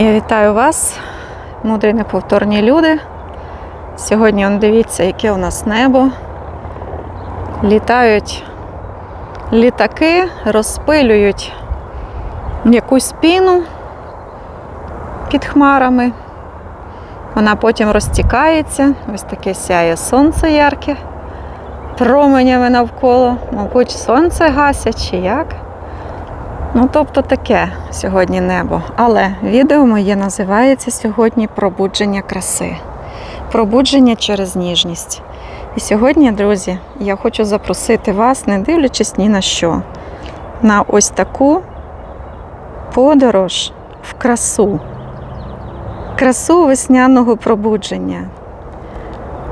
Я вітаю вас, мудрі неповторні люди. Сьогодні он дивіться, яке у нас небо. Літають літаки, розпилюють якусь піну під хмарами. Вона потім розтікається. Ось таке сяє сонце ярке, променями навколо. Мабуть, сонце гасять чи як. Ну, тобто таке сьогодні небо. Але відео моє називається сьогодні Пробудження краси. Пробудження через ніжність. І сьогодні, друзі, я хочу запросити вас, не дивлячись ні на що, на ось таку подорож в красу. Красу весняного пробудження.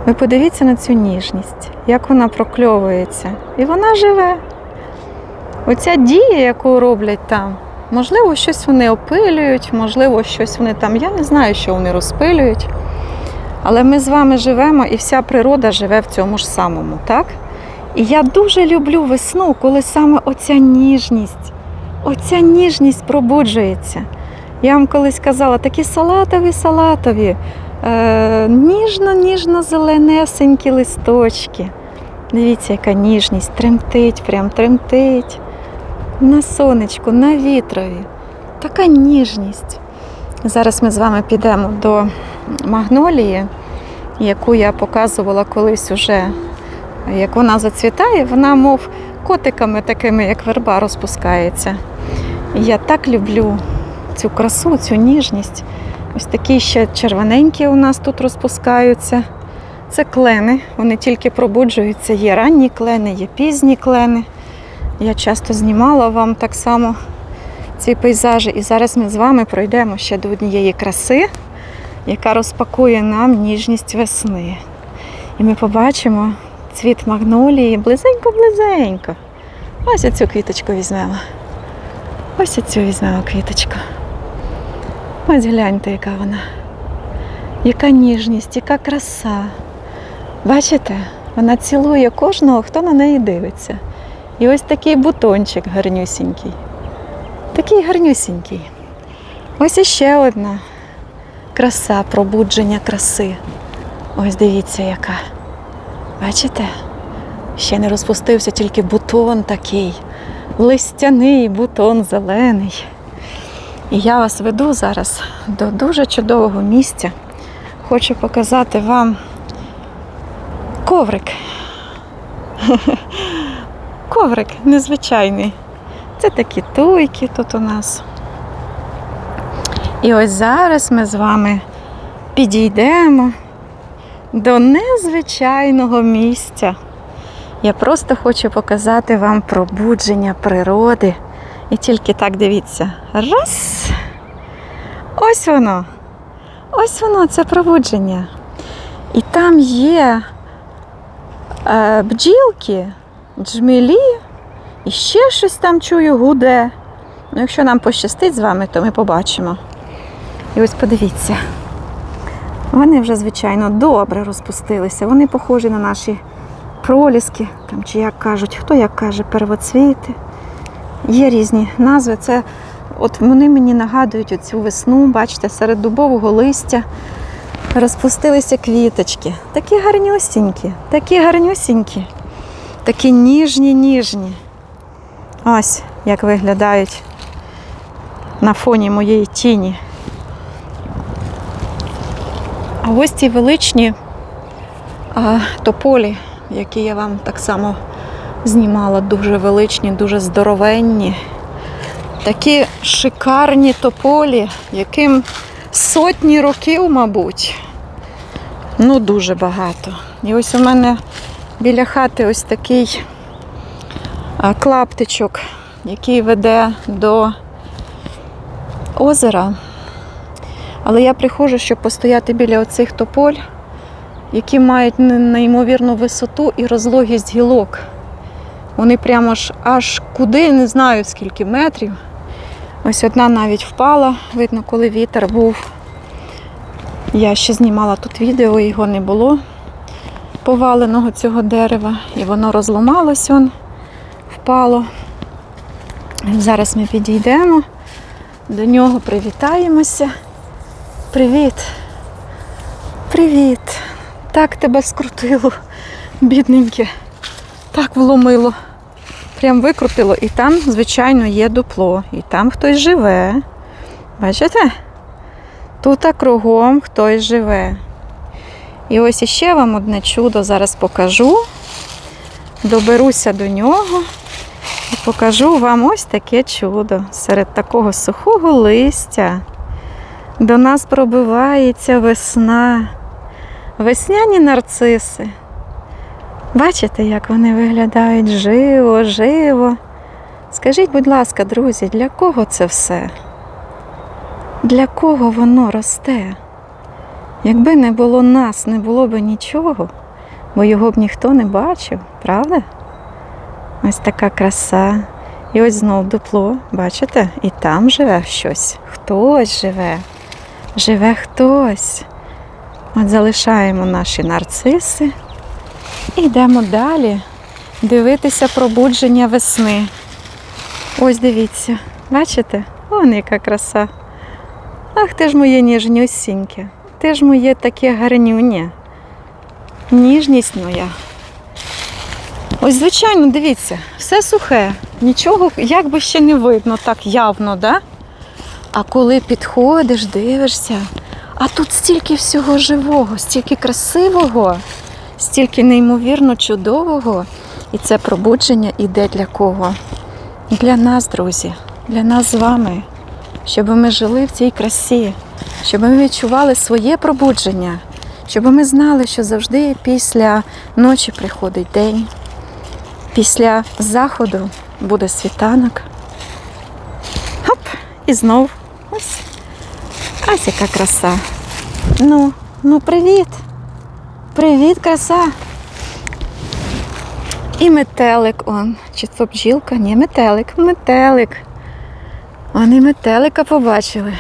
Ви подивіться на цю ніжність, як вона прокльовується. І вона живе. Оця дія, яку роблять там, можливо, щось вони опилюють, можливо, щось вони там. Я не знаю, що вони розпилюють. Але ми з вами живемо і вся природа живе в цьому ж самому, так? І я дуже люблю весну, коли саме оця ніжність, оця ніжність пробуджується. Я вам колись казала, такі салатові, салатові, е, ніжно-ніжно зеленесенькі листочки. Дивіться, яка ніжність, тремтить, прям тремтить. На сонечку, на вітрові. Така ніжність. Зараз ми з вами підемо до магнолії, яку я показувала колись уже, як вона зацвітає, вона, мов котиками такими, як верба, розпускається. Я так люблю цю красу, цю ніжність. Ось такі ще червоненькі у нас тут розпускаються. Це клени, вони тільки пробуджуються. Є ранні клени, є пізні клени. Я часто знімала вам так само ці пейзажі. І зараз ми з вами пройдемо ще до однієї краси, яка розпакує нам ніжність весни. І ми побачимо цвіт магнолії близенько-близенько. Ось оцю квіточку візьмемо. Ось оцю візьмемо квіточку. Ось гляньте, яка вона. Яка ніжність, яка краса. Бачите, вона цілує кожного, хто на неї дивиться. І ось такий бутончик гарнюсінький. Такий гарнюсінький. Ось іще одна краса, пробудження краси. Ось дивіться, яка. Бачите? Ще не розпустився тільки бутон такий, листяний бутон зелений. І я вас веду зараз до дуже чудового місця. Хочу показати вам коврик. Коврик незвичайний. Це такі туйки тут у нас. І ось зараз ми з вами підійдемо до незвичайного місця. Я просто хочу показати вам пробудження природи. І тільки так дивіться. Раз. Ось воно. Ось воно, це пробудження. І там є е, бджілки, джмелі, і ще щось там чую гуде. Ну, якщо нам пощастить з вами, то ми побачимо. І ось подивіться. Вони вже, звичайно, добре розпустилися. Вони похожі на наші проліски, там, чи як кажуть, хто як каже, первоцвіти. Є різні назви. Це от вони мені нагадують оцю весну, бачите, серед дубового листя розпустилися квіточки. Такі гарнюсінькі, такі гарнюсінькі, такі ніжні, ніжні. Ось як виглядають на фоні моєї тіні. А ось ці величні а, тополі, які я вам так само знімала, дуже величні, дуже здоровенні. Такі шикарні тополі, яким сотні років, мабуть. Ну, дуже багато. І ось у мене біля хати ось такий клаптичок, який веде до озера. Але я приходжу, щоб постояти біля оцих тополь, які мають неймовірну висоту і розлогість гілок. Вони прямо ж аж куди, не знаю скільки метрів. Ось одна навіть впала, видно, коли вітер був. Я ще знімала тут відео, його не було поваленого цього дерева. І воно розламалось, он, впало. Зараз ми підійдемо до нього, привітаємося. Привіт. Привіт. Так тебе скрутило, бідненьке. Так вломило. Прям викрутило. І там, звичайно, є дупло. І там хтось живе. Бачите? Тут кругом хтось живе. І ось іще вам одне чудо зараз покажу. Доберуся до нього і покажу вам ось таке чудо. Серед такого сухого листя до нас пробивається весна. Весняні нарциси. Бачите, як вони виглядають живо, живо. Скажіть, будь ласка, друзі, для кого це все? Для кого воно росте? Якби не було нас, не було б нічого, бо його б ніхто не бачив, правда? Ось така краса. І ось знов дупло, бачите? І там живе щось. Хтось живе. Живе хтось. От залишаємо наші нарциси і йдемо далі дивитися пробудження весни. Ось дивіться, бачите? Вон яка краса. Ах, ти ж моє ніжнюсіньке. Ти ж моє таке гарнюнє. Ніжність моя. Ось, звичайно, дивіться, все сухе, нічого як би ще не видно так явно, да? А коли підходиш, дивишся, а тут стільки всього живого, стільки красивого, стільки неймовірно чудового. І це пробудження іде для кого? Для нас, друзі, для нас з вами, щоб ми жили в цій красі, щоб ми відчували своє пробудження, щоб ми знали, що завжди після ночі приходить день, після заходу буде світанок. Хоп, і знов ось. Ось яка краса. Ну, ну привіт. Привіт, краса. І метелик он. Чи то бджілка? Ні, метелик, метелик. Вони метелика побачили.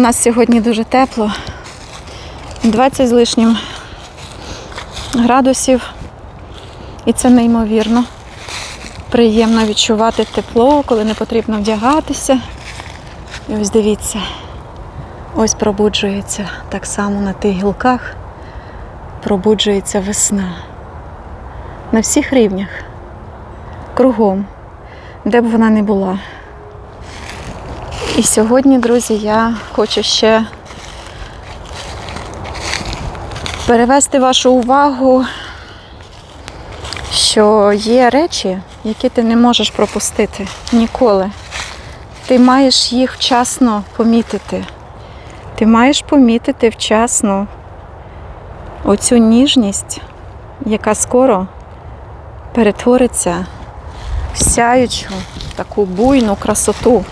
У нас сьогодні дуже тепло. 20 з лишнім градусів. І це неймовірно. Приємно відчувати тепло, коли не потрібно вдягатися. І ось дивіться, ось пробуджується так само на тих гілках. Пробуджується весна. На всіх рівнях. Кругом, де б вона не була. І сьогодні, друзі, я хочу ще перевести вашу увагу, що є речі, які ти не можеш пропустити ніколи. Ти маєш їх вчасно помітити. Ти маєш помітити вчасно оцю ніжність, яка скоро перетвориться в сяючу таку буйну красоту,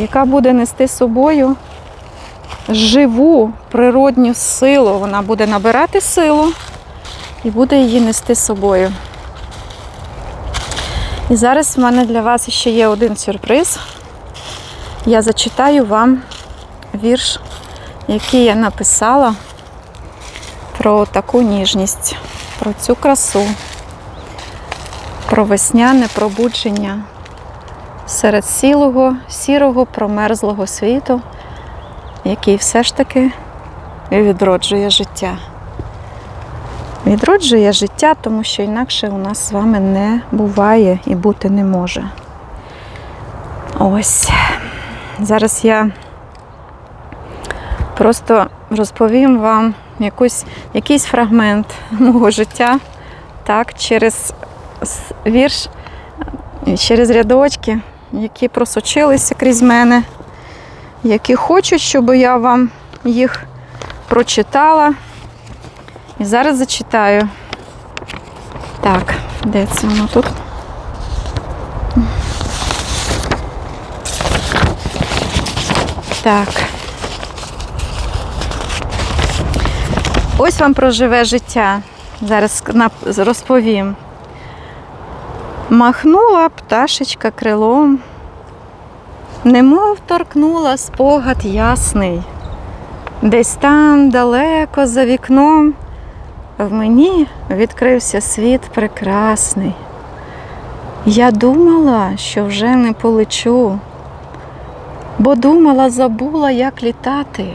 яка буде нести з собою живу природню силу. Вона буде набирати силу і буде її нести з собою. І зараз в мене для вас ще є один сюрприз. Я зачитаю вам вірш, який я написала про таку ніжність, про цю красу, про весняне пробудження серед сілого, сірого, промерзлого світу, який все ж таки відроджує життя. Відроджує життя, тому що інакше у нас з вами не буває і бути не може. Ось. Зараз я просто розповім вам якусь, якийсь фрагмент мого життя, так, через вірш, через рядочки, які просочилися крізь мене, які хочуть, щоб я вам їх прочитала. І зараз зачитаю. Так, де це воно тут? Так. Ось вам проживе життя. Зараз розповім. Махнула пташечка крилом, немов торкнула спогад ясний. Десь там далеко за вікном в мені відкрився світ прекрасний. Я думала, що вже не полечу. бо думала, забула, як літати.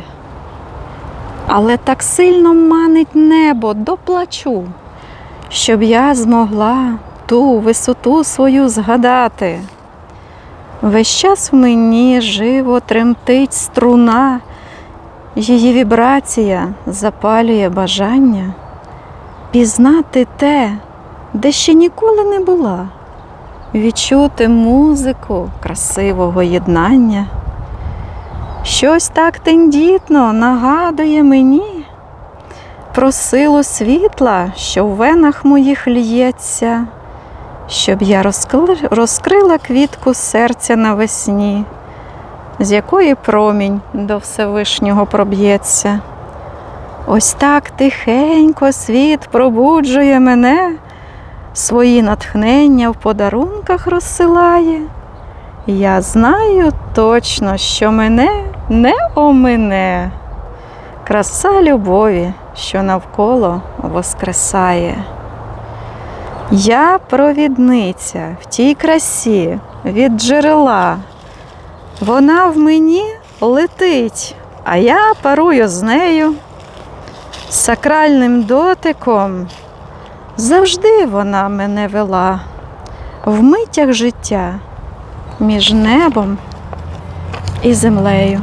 Але так сильно манить небо доплачу, щоб я змогла ту висоту свою згадати. Весь час в мені живо тремтить струна, її вібрація запалює бажання пізнати те, де ще ніколи не була, відчути музику красивого єднання. Щось так тендітно нагадує мені про силу світла, що в венах моїх лється, щоб я розкрила квітку серця навесні, з якої промінь до Всевишнього проб'ється. Ось так тихенько світ пробуджує мене, свої натхнення в подарунках розсилає. Я знаю точно, що мене не омине. Краса любові, що навколо воскресає. Я провідниця в тій красі від джерела. Вона в мені летить, а я парую з нею. Сакральним дотиком завжди вона мене вела в митях життя між небом і землею.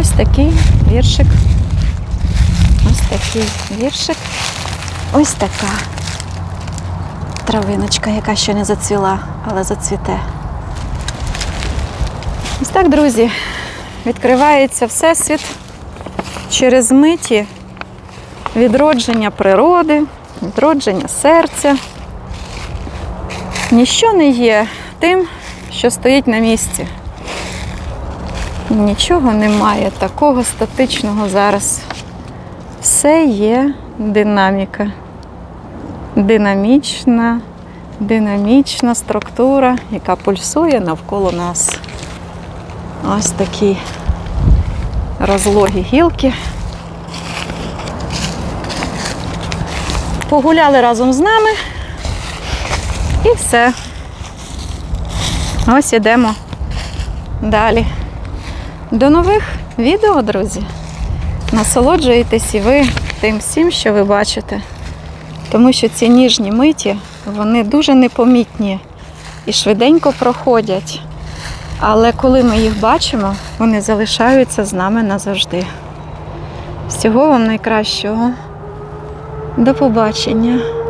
Ось такий віршик. Ось такий віршик. Ось така травиночка, яка ще не зацвіла, але зацвіте. Ось так, друзі, відкривається Всесвіт через миті відродження природи, відродження серця. Ніщо не є тим, що стоїть на місці. Нічого немає такого статичного зараз. Все є динаміка. Динамічна, динамічна структура, яка пульсує навколо нас. Ось такі розлогі гілки. Погуляли разом з нами. І все. Ось ідемо далі. До нових відео, друзі. Насолоджуєтесь і ви тим всім, що ви бачите. Тому що ці ніжні миті, вони дуже непомітні і швиденько проходять. Але коли ми їх бачимо, вони залишаються з нами назавжди. Всього вам найкращого. До побачення!